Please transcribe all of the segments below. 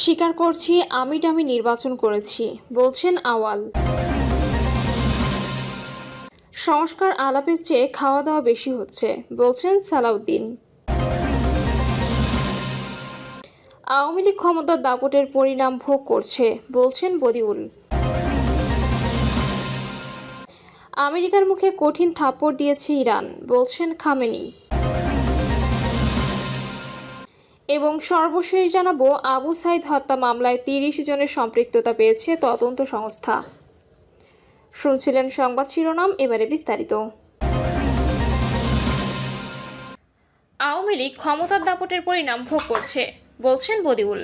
স্বীকার করছি আমি ডামি নির্বাচন করেছি, বলছেন আওয়াল। সংস্কার আলাপের চেয়ে খাওয়া দাওয়া বেশি হচ্ছে, বলছেন সালাউদ্দিন। আওয়ামী লীগ ক্ষমতার দাপটের পরিণাম ভোগ করছে, বলছেন বদিউল। আমেরিকার মুখে কঠিন থাপ্পড় দিয়েছে ইরান, বলছেন খামেনি। এবং সর্বশেষ জানাব, আবু সাইদ হত্যা মামলায় তিরিশ জনের সম্পৃক্ততা পেয়েছে তদন্ত সংস্থা। শুনছিলেন সংবাদ শিরোনাম, এবারে বিস্তারিত। আওয়ামী লীগ ক্ষমতার দাপটের পরিণাম ভোগ করছে, বলছেন বদিউল।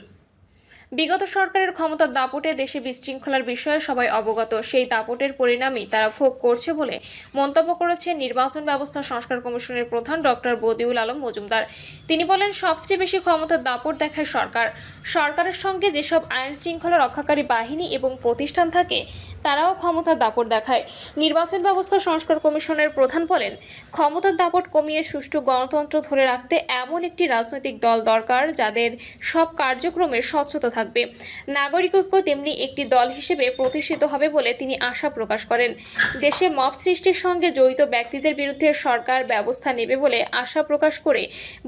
বিগত সরকারের ক্ষমতার দাপটে দেশে বিশৃঙ্খলার বিষয়ে সবাই অবগত। সেই দাপটের পরিণামই তারা ভোগ করছে বলে মন্তব্য করেছেন নির্বাচন ব্যবস্থা সংস্কার কমিশনের প্রধান ডক্টর বদিউল আলম মজুমদার। তিনি বলেন, সবচেয়ে বেশি ক্ষমতার দাপট দেখায় সরকার। সরকারের সঙ্গে যেসব আইন শৃঙ্খলা রক্ষাকারী বাহিনী এবং প্রতিষ্ঠান থাকে, তারাও ক্ষমতার দাপট দেখায়। নির্বাচন ব্যবস্থা সংস্কার কমিশনের প্রধান বলেন ক্ষমতার দাপট কমিয়ে সুষ্ঠু গণতন্ত্র ধরে রাখতে এমন একটি রাজনৈতিক দল দরকার যাদের সব কার্যক্রমে স্বচ্ছতা থাকবে। নাগরিকত্ব তেমনি একটি দল হিসেবে প্রতিষ্ঠিত হবে বলে তিনি আশা প্রকাশ করেন। দেশে মব সৃষ্টির সঙ্গে জড়িত ব্যক্তিদের বিরুদ্ধে সরকার ব্যবস্থা নেবে বলে আশা প্রকাশ করে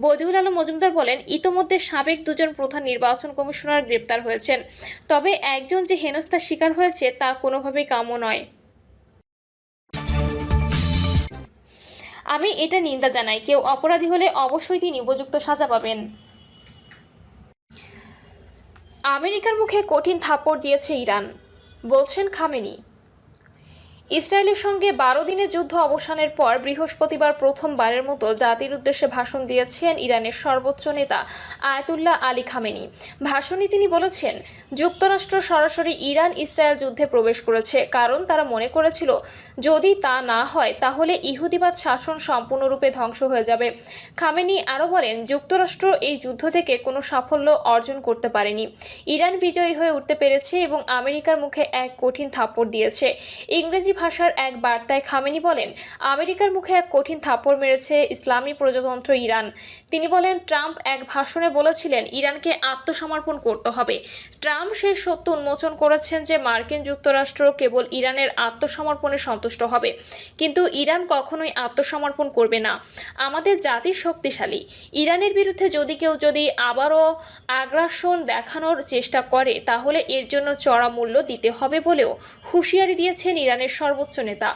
বদিউল আলম মজুমদার বলেন, ইতোমধ্যে সাবেক দুজন প্রধান নির্বাচন কমিশনার গ্রেপ্তার হয়েছেন। তবে একজন যে হেনস্থার শিকার হয়েছে তা কোনোভাবেই কাম্য নয়। আমি এটা নিন্দা জানাই। কেউ অপরাধী হলে অবশ্যই তিনি উপযুক্ত সাজা পাবেন। আমেরিকার মুখে কঠিন থাপড় দিয়েছে ইরান। বলছেন খামেনি। ইসরায়েলের সঙ্গে বারো দিনের যুদ্ধ অবসানের পর বৃহস্পতিবার প্রথমবারের মতো জাতির উদ্দেশ্যে ভাষণ দিয়েছেন ইরানের সর্বোচ্চ নেতা আয়াতুল্লাহ আলী খামেনি। ভাষণে তিনি বলেছেন, যুক্তরাষ্ট্র সরাসরি ইরান ইসরায়েল যুদ্ধে প্রবেশ করেছে, কারণ তারা মনে করেছিল, যদি তা না হয়, তাহলে ইহুদিবাদ শাসন সম্পূর্ণরূপে ধ্বংস হয়ে যাবে। খামেনি আরও বলেন, যুক্তরাষ্ট্র এই যুদ্ধ থেকে কোনো সাফল্য অর্জন করতে পারেনি। ইরান বিজয়ী হয়ে উঠতে পেরেছে এবং আমেরিকার মুখে এক কঠিন থাপ্পড় দিয়েছে। ইংরেজি ভাষার এক বার্তায় খামেনি বলেন, আমেরিকার মুখে এক কঠিন থাপ্পড় মেরেছে ইসলামী প্রজাতন্ত্র ইরান। তিনি বলেন, ট্রাম্প এক ভাষণে বলেছিলেন, ইরানকে আত্মসমর্পণ করতে হবে। ট্রাম্প সেই সত্য উন্মোচন করেছেন যে মার্কিন যুক্তরাষ্ট্র কেবল ইরানের আত্মসমর্পণে সন্তুষ্ট হবে। কিন্তু ইরান কখনোই আত্মসমর্পণ করবে না। আমাদের জাতি শক্তিশালী। ইরানের বিরুদ্ধে যদি কেউ যদি আবারও আগ্রাসন দেখানোর চেষ্টা করে, তাহলে এর জন্য চড়া মূল্য দিতে হবে বলেও হুঁশিয়ারি দিয়েছেন ইরানের সর্বোচ্চ নেতা।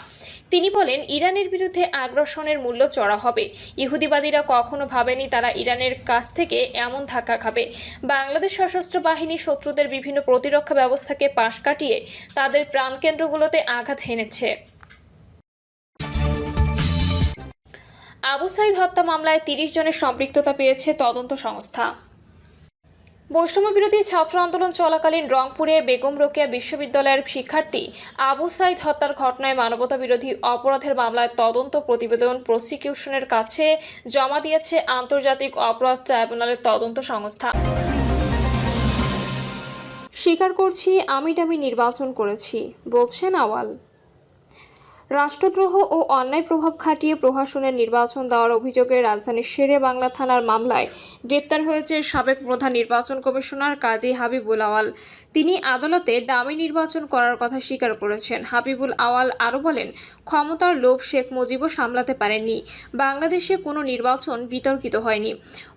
তিনি বলেন, ইরানের বিরুদ্ধে আগ্রাসনের মূল্য চড়া হবে। ইহুদিবাদীরা কখনো ভাবেনি তারা ইরানের কাছ থেকে এমন ধাক্কা খাবে। বাংলাদেশ সশস্ত্র বাহিনী শত্রুদের বিভিন্ন প্রতিরক্ষা ব্যবস্থাকে পাশ কাটিয়ে তাদের প্রাণকেন্দ্রগুলোতে আঘাত হেনেছে। আবু সাইদ হত্যা মামলায় তিরিশ জনের সম্পৃক্ততা পেয়েছে তদন্ত সংস্থা। বৈষম্য বিরোধী ছাত্র আন্দোলন চলাকালীন রংপুরে বেগম রোকেয়া বিশ্ববিদ্যালয়ের শিক্ষার্থী আবু সাইদ হত্যার ঘটনায় মানবতা বিরোধী অপরাধের মামলায় তদন্ত প্রতিবেদন প্রসিকিউশনের কাছে জমা দিয়েছে আন্তর্জাতিক অপরাধ ট্রাইব্যুনালের তদন্ত সংস্থা। স্বীকার করছি, আমি ডামি নির্বাচন করেছি, বলছেন আওয়াল। রাষ্ট্রদ্রোহ ও অন্যায় প্রভাব খাটিয়ে প্রশাসনের নির্বাচন দেওয়ার অভিযোগে রাজধানীর শেরে বাংলা থানার মামলায় গ্রেপ্তার হয়েছে সাবেক প্রধান নির্বাচন কমিশনার কাজী হাবিবুল আওয়াল। তিনি আদালতে ডামি নির্বাচন করার কথা স্বীকার করেছেন। হাবিবুল আওয়াল আরও বলেন, ক্ষমতার লোভ শেখ মুজিবও সামলাতে পারেননি। বাংলাদেশে কোনো নির্বাচন বিতর্কিত হয়নি।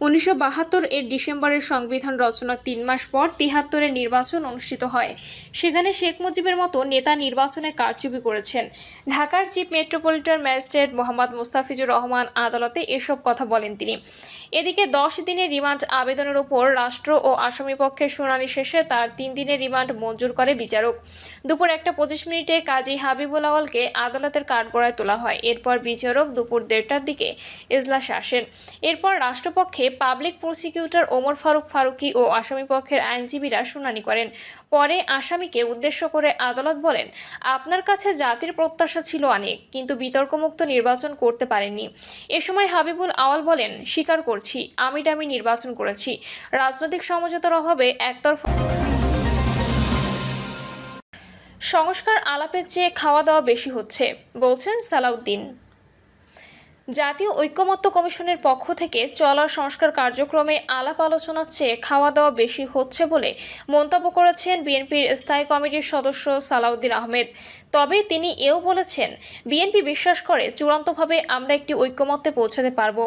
উনিশশো বাহাত্তর এর ডিসেম্বরের সংবিধান রচনার তিন মাস পর তিহাত্তরের নির্বাচন অনুষ্ঠিত হয়। সেখানে শেখ মুজিবের মতো নেতা নির্বাচনে কারচুপি করেছেন। ঢাকার chief metropolitan magistrate Mohammad Mustafizur Rahman আদালতে এসব কথা বলেন তিনি। এদিকে দশ দিনের রিমান্ড আবেদনের উপর রাষ্ট্র ও আসামি পক্ষের শুনানি শেষে তার তিন দিনের রিমান্ড মঞ্জুর করে বিচারক। দুপুর একটা পঁচিশ মিনিটে কাজী হাবিবুল আওয়ালকে আদালতের কাঠগড়ায় তোলা হয়। এরপর বিচারক দুপুর দেড়টার দিকে এজলাসে আসেন। এরপর রাষ্ট্রপক্ষে পাবলিক প্রসিকিউটর ওমর ফারুক ফারুকি ও আসামি পক্ষের আইনজীবীরা শুনানি করেন। পরে আসামিকে উদ্দেশ্য করে আদালত বলেন, আপনার কাছে জাতির প্রত্যাশা ছিল অনেক, কিন্তু বিতর্কমুক্ত নির্বাচন করতে পারেননি। এ সময় হাবিবুল আওয়াল বলেন, স্বীকার করছি আমি ডামি নির্বাচন করেছি। রাজনৈতিক সমঝোতার অভাবে একতরফা সংস্কার আলাপের চেয়ে খাওয়া দাওয়া বেশি হচ্ছে। বলছেন সালাউদ্দিন। জাতীয় ঐক্যমত্য কমিশনের পক্ষ থেকে চলা সংস্কার কার্যক্রমে আলাপ আলোচনার চেয়ে খাওয়া দাওয়া বেশি হচ্ছে বলে মন্তব্য করেছেন বিএনপির স্থায়ী কমিটির সদস্য সালাউদ্দিন আহমেদ। তবে তিনি এও বলেছেন, বিএনপি বিশ্বাস করে চূড়ান্তভাবে আমরা একটি ঐক্যমত্যে পৌঁছাতে পারব।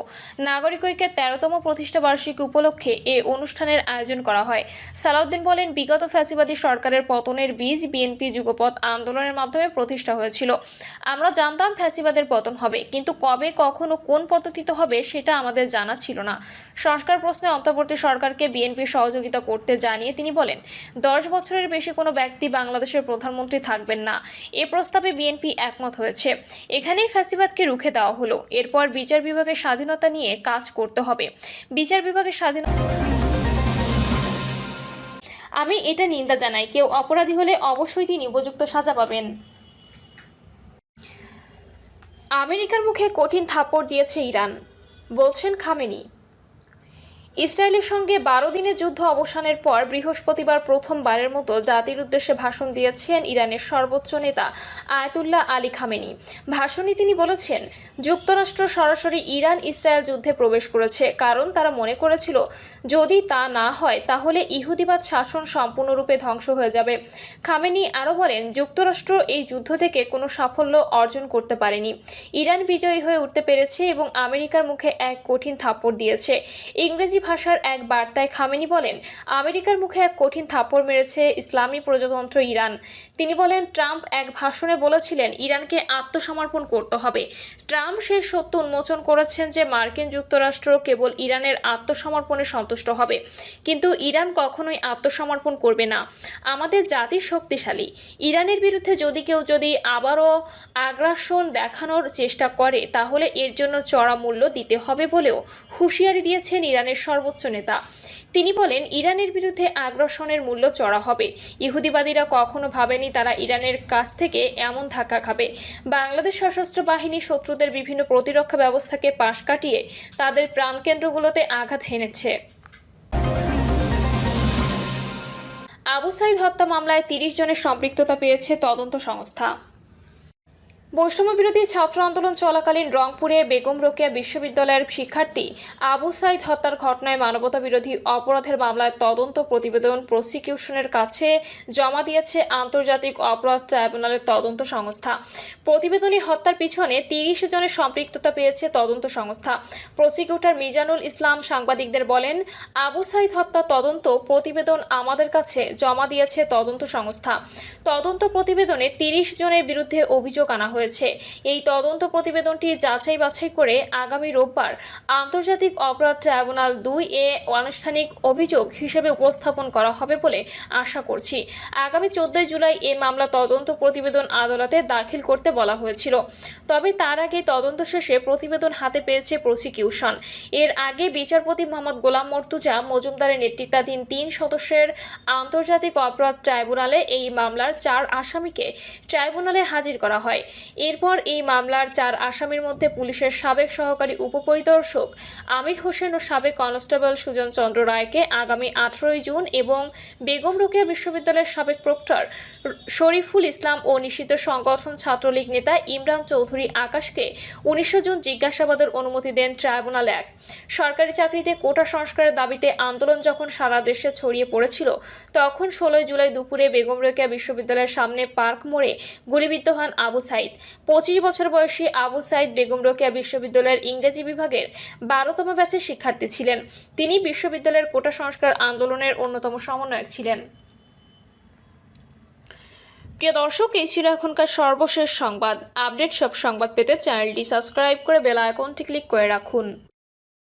নাগরিক ঐক্যের তেরোতম প্রতিষ্ঠা বার্ষিকী উপলক্ষে এ অনুষ্ঠানের আয়োজন করা হয়। সালাউদ্দিন বলেন, বিগত ফ্যাসিবাদী সরকারের পতনের বীজ বিএনপি যুগপৎ আন্দোলনের মাধ্যমে প্রতিষ্ঠা হয়েছিল। আমরা জানতাম ফ্যাসিবাদের পতন হবে, কিন্তু কবে কখন ও কোন পদ্ধতিতে হবে সেটা আমাদের জানা ছিল না। সংস্কার প্রশ্নে অন্তর্বর্তী সরকারকে বিএনপি সহযোগিতা করতে জানিয়ে তিনি বলেন, দশ বছরের বেশি কোনো ব্যক্তি বাংলাদেশের প্রধানমন্ত্রী থাকবেন না। এ প্রস্তাবে বিএনপি একমত হয়েছে। এখানেই ফ্যাসিবাদকে রুখে দেওয়া হলো। এরপর বিচার বিভাগের স্বাধীনতা নিয়ে কাজ করতে হবে। বিচার বিভাগের স্বাধীনতা আমি এটা নিন্দা জানাই। কেউ অপরাধী হলে অবশ্যই তিনি উপযুক্ত সাজা পাবেন। আমেরিকার মুখে কঠিন থাপড় দিয়েছে ইরান। বলছেন খামেনি। ইসরায়েলের সঙ্গে বারো দিনের যুদ্ধ অবসানের পর বৃহস্পতিবার প্রথমবারের মতো জাতির উদ্দেশ্যে ভাষণ দিয়েছেন ইরানের সর্বোচ্চ নেতা আয়াতুল্লাহ আলী খামেনি। ভাষণে তিনি বলেছেন, যুক্তরাষ্ট্র সরাসরি ইরান ইসরায়েল যুদ্ধে প্রবেশ করেছে, কারণ তারা মনে করেছিল, যদি তা না হয়, তাহলে ইহুদিবাদ শাসন সম্পূর্ণরূপে ধ্বংস হয়ে যাবে। খামেনি আরও বলেন, যুক্তরাষ্ট্র এই যুদ্ধ থেকে কোনো সাফল্য অর্জন করতে পারেনি। ইরান বিজয়ী হয়ে উঠতে পেরেছে এবং আমেরিকার মুখে এক কঠিন থাপ্পড় দিয়েছে। ইংরেজি ভাষার এক বার্তায় খামেনি বলেন, আমেরিকার মুখে এক কঠিন থাপড় মেরেছে ইসলামী প্রজাতন্ত্র ইরান। তিনি বলেন, ট্রাম্প এক ভাষণে বলেছিলেন, ইরানকে আত্মসমর্পণ করতে হবে। ট্রাম্প সেই সত্য উন্মোচন করেছেন যে মার্কিন যুক্তরাষ্ট্র কেবল ইরানের আত্মসমর্পণে সন্তুষ্ট হবে। কিন্তু ইরান কখনোই আত্মসমর্পণ করবে না। আমাদের জাতি শক্তিশালী। ইরানের বিরুদ্ধে যদি কেউ যদি আবারও আগ্রাসন দেখানোর চেষ্টা করে, তাহলে এর জন্য চড়া মূল্য দিতে হবে বলেও হুঁশিয়ারি দিয়েছেন ইরানের সর্বোচ্চ নেতা। তিনি বলেন, ইরানের বিরুদ্ধে আগ্রাসনের মূল্য চড়া হবে। ইহুদিবাদীরা কখনো ভাবেনি তারা ইরানের কাছ থেকে এমন ধাক্কা খাবে। বাংলাদেশ সশস্ত্র বাহিনী শত্রুদের বিভিন্ন প্রতিরক্ষা ব্যবস্থাকে পাশ কাটিয়ে তাদের প্রাণকেন্দ্রগুলোতে আঘাত হেনেছে। আবু সাইদ হত্যা মামলায় তিরিশ জনের সম্পৃক্ততা পেয়েছে তদন্ত সংস্থা। বৈষম্য বিরোধী ছাত্র আন্দোলন চলাকালীন রংপুরে বেগম রোকেয়া বিশ্ববিদ্যালয়ের শিক্ষার্থী আবু সাইদ হত্যার ঘটনায় মানবতা বিরোধী অপরাধের মামলায় তদন্ত প্রতিবেদন প্রসিকিউশনের কাছে জমা দিয়েছে আন্তর্জাতিক অপরাধ ট্রাইব্যুনালের তদন্ত সংস্থা। প্রতিবেদনে হত্যার পিছনে তিরিশ জনের সম্পৃক্ততা পেয়েছে তদন্ত সংস্থা। প্রসিকিউটর মিজানুল ইসলাম সাংবাদিকদের বলেন, আবু সাইদ হত্যা তদন্ত প্রতিবেদন আমাদের কাছে জমা দিয়েছে তদন্ত সংস্থা। তদন্ত প্রতিবেদনে তিরিশ জনের বিরুদ্ধে অভিযোগ আনা হয়েছে। এই তদন্ত প্রতিবেদনটি যাচাই বাছাই করে আগামী রোববার আন্তর্জাতিক অপরাধ ট্রাইব্যুনাল দুই এ আনুষ্ঠানিক অভিযোগ হিসেবে উপস্থাপন করা হবে বলে আশা করছি। আগামী চোদ্দই জুলাই এ মামলা তদন্ত প্রতিবেদন আদালতে দাখিল করতে বলা হয়েছিল। তবে তার আগে তদন্ত শেষে প্রতিবেদন হাতে পেয়েছে প্রসিকিউশন। এর আগে বিচারপতি মোহাম্মদ গোলাম মর্তুজা মজুমদারের নেতৃত্বাধীন তিন সদস্যের আন্তর্জাতিক অপরাধ ট্রাইব্যুনালে এই মামলার চার আসামিকে ট্রাইব্যুনালে হাজির করা হয়। এরপর এই মামলার চার আসামির মধ্যে পুলিশের সাবেক সহকারী উপপরিদর্শক আমির হোসেন ও সাবেক কনস্টেবল সুজন চন্দ্র রায়কে আগামী আঠারোই জুন এবং বেগম রোকেয়া বিশ্ববিদ্যালয়ের সাবেক প্রক্টর শরীফুল ইসলাম ও নিষিদ্ধ সংগঠন ছাত্রলীগ নেতা ইমরান চৌধুরী আকাশকে উনিশশো জুন জিজ্ঞাসাবাদের অনুমতি দেন ট্রাইব্যুনাল এক। সরকারি চাকরিতে কোটা সংস্কারের দাবিতে আন্দোলন যখন সারা দেশে ছড়িয়ে পড়েছিল, তখন ষোলোই জুলাই দুপুরে বেগম রোকেয়া বিশ্ববিদ্যালয়ের সামনে পার্ক মোড়ে গুলিবিদ্ধ হন আবু সাইদ। পঁচিশ বছর বয়সী আবু সাইদ বেগম রোকেয়া বিশ্ববিদ্যালয়ের ইংরেজি বিভাগের বারোতম ব্যাচের শিক্ষার্থী ছিলেন। তিনি বিশ্ববিদ্যালয়ের কোটা সংস্কার আন্দোলনের অন্যতম সমন্বয়ক ছিলেন। প্রিয় দর্শক, এই ছিল এখনকার সর্বশেষ সংবাদ। আপডেট সব সংবাদ পেতে চ্যানেলটি সাবস্ক্রাইব করে বেল আইকনটি ক্লিক করে রাখুন।